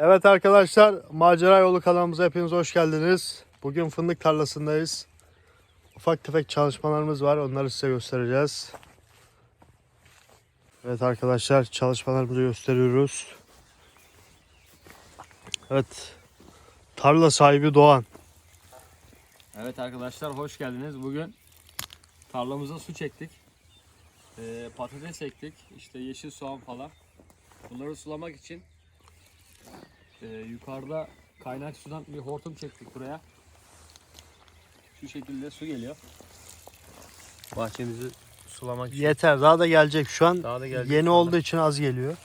Evet arkadaşlar, Macera Yolu kanalımıza hepiniz hoş geldiniz. Bugün fındık tarlasındayız. Ufak tefek çalışmalarımız var, onları size göstereceğiz. Evet arkadaşlar, çalışmalarımızı gösteriyoruz. Evet, tarla sahibi Doğan. Evet arkadaşlar hoş geldiniz. Bugün tarlamıza su çektik. Ee, patates ektik. İşte yeşil soğan falan. Bunları sulamak için e, yukarıda kaynak sudan bir hortum çektik buraya. Şu şekilde su geliyor. Bahçemizi sulamak için. Yeter, daha da gelecek şu an. Daha da gelecek Yeni sonra. olduğu için az geliyor.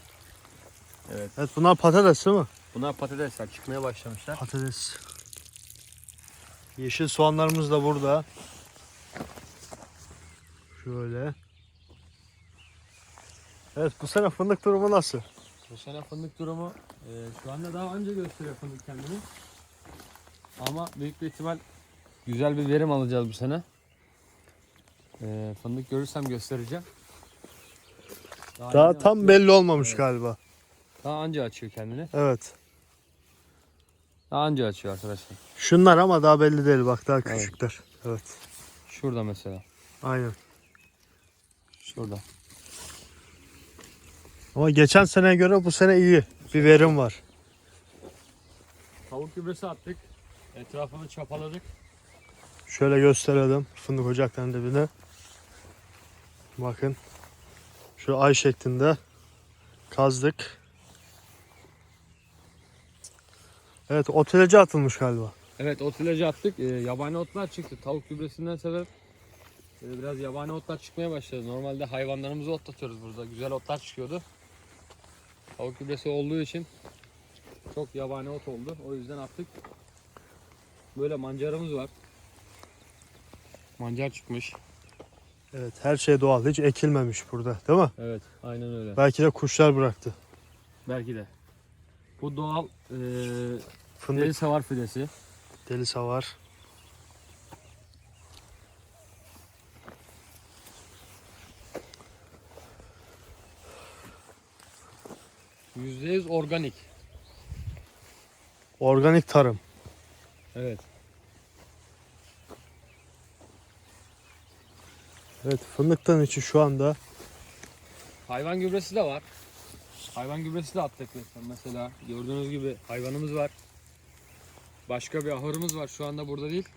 Evet. Evet, bunlar patates değil mi? Bunlar patatesler çıkmaya başlamışlar. Patates. Yeşil soğanlarımız da burada. Şöyle. Evet bu sene fındık durumu nasıl? Bu sene fındık durumu e, şu anda daha önce gösteriyor fındık kendini. Ama büyük bir ihtimal güzel bir verim alacağız bu sene. E, fındık görürsem göstereceğim. Daha yeni tam açıyor. belli olmamış Evet. galiba. Daha anca açıyor kendini. Evet. Daha anca açıyor arkadaşlar. Şunlar ama daha belli değil bak daha Evet. küçükler. Evet. Şurada mesela. Aynen. Şurada. Ama geçen seneye göre bu sene iyi. Bir verim var. Tavuk gübresi attık. Etrafını çapaladık. Şöyle gösterelim fındık ocaklarının dibine. Bakın. Şu ay şeklinde kazdık. Evet ot ilacı atılmış galiba. Evet ot ilacı attık. E, yabani otlar çıktı. Tavuk gübresinden sebep e, biraz yabani otlar çıkmaya başladı. Normalde hayvanlarımızı otlatıyoruz burada. Güzel otlar çıkıyordu. Tavuk gübresi olduğu için çok yabani ot oldu. O yüzden attık. Böyle mancarımız var. Mancar çıkmış. Evet her şey doğal. Hiç ekilmemiş burada değil mi? Evet aynen öyle. Belki de kuşlar bıraktı. Belki de. Bu doğal e, Fındık deri savar fidesi. deli savar. %100 organik. Organik tarım. Evet. Evet fındıktan içi şu anda Hayvan gübresi de var. Hayvan gübresi de attık mesela. Mesela gördüğünüz gibi hayvanımız var. Başka bir ahırımız var şu anda burada değil.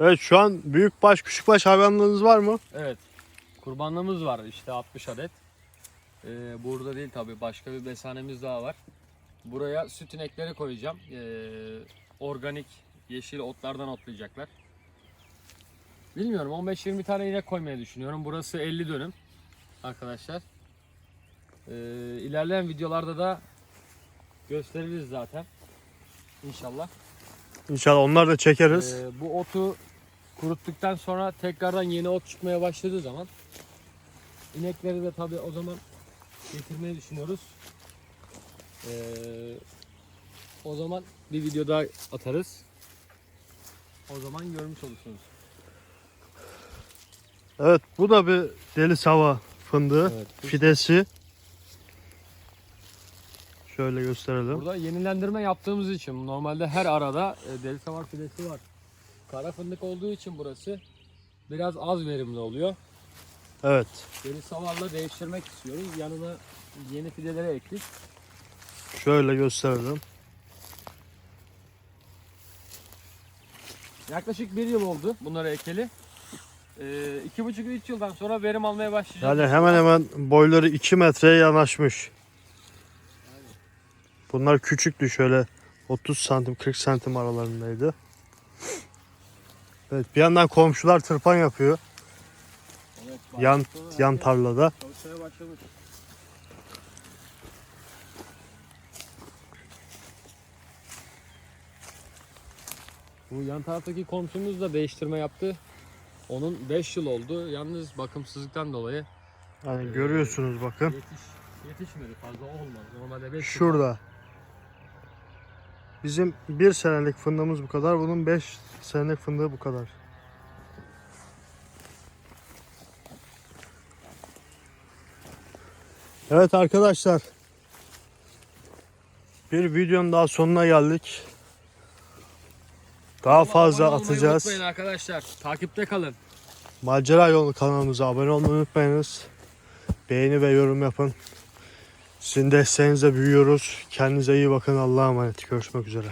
Evet şu an büyük baş küçük baş hayvanlarınız var mı? Evet. Kurbanlığımız var işte 60 adet. Ee, burada değil tabi başka bir besanemiz daha var. Buraya süt inekleri koyacağım. Ee, organik yeşil otlardan otlayacaklar. Bilmiyorum 15-20 tane inek koymayı düşünüyorum. Burası 50 dönüm arkadaşlar. Ee, ilerleyen videolarda da gösteririz zaten. İnşallah. İnşallah onları da çekeriz. Ee, bu otu kuruttuktan sonra tekrardan yeni ot çıkmaya başladığı zaman inekleri de tabi o zaman getirmeyi düşünüyoruz. Ee, o zaman bir video daha atarız. O zaman görmüş olursunuz. Evet bu da bir deli sava fındığı. Evet. Fidesi. Şöyle gösterelim. Burada yenilendirme yaptığımız için normalde her arada e, deli savar fidesi var. Kara fındık olduğu için burası biraz az verimli oluyor. Evet. Deli savarla değiştirmek istiyoruz. Yanına yeni fideleri ektik. Şöyle gösterelim. Yaklaşık bir yıl oldu bunları ekeli. Ee, iki buçuk üç yıldan sonra verim almaya başlayacağız. Yani hemen hemen boyları 2 metreye yanaşmış. Bunlar küçüktü şöyle 30 santim 40 santim aralarındaydı. Evet bir yandan komşular tırpan yapıyor yan yan tarlada. Çalışmaya. Bu yan taraftaki komşumuz da değiştirme yaptı. Onun 5 yıl oldu. Yalnız bakımsızlıktan dolayı Yani görüyorsunuz bakın. yetiş yetişmedi. Fazla olmaz. Normalde 5 Şurada. Bizim bir senelik fındığımız bu kadar. Bunun 5 senelik fındığı bu kadar. Evet arkadaşlar. Bir videonun daha sonuna geldik. Daha Ama fazla atacağız. Unutmayın arkadaşlar. Takipte kalın. Macera Yolu kanalımıza abone olmayı unutmayınız. Beğeni ve yorum yapın. Sizin desteğinizle büyüyoruz. Kendinize iyi bakın. Allah'a emanet. Görüşmek üzere.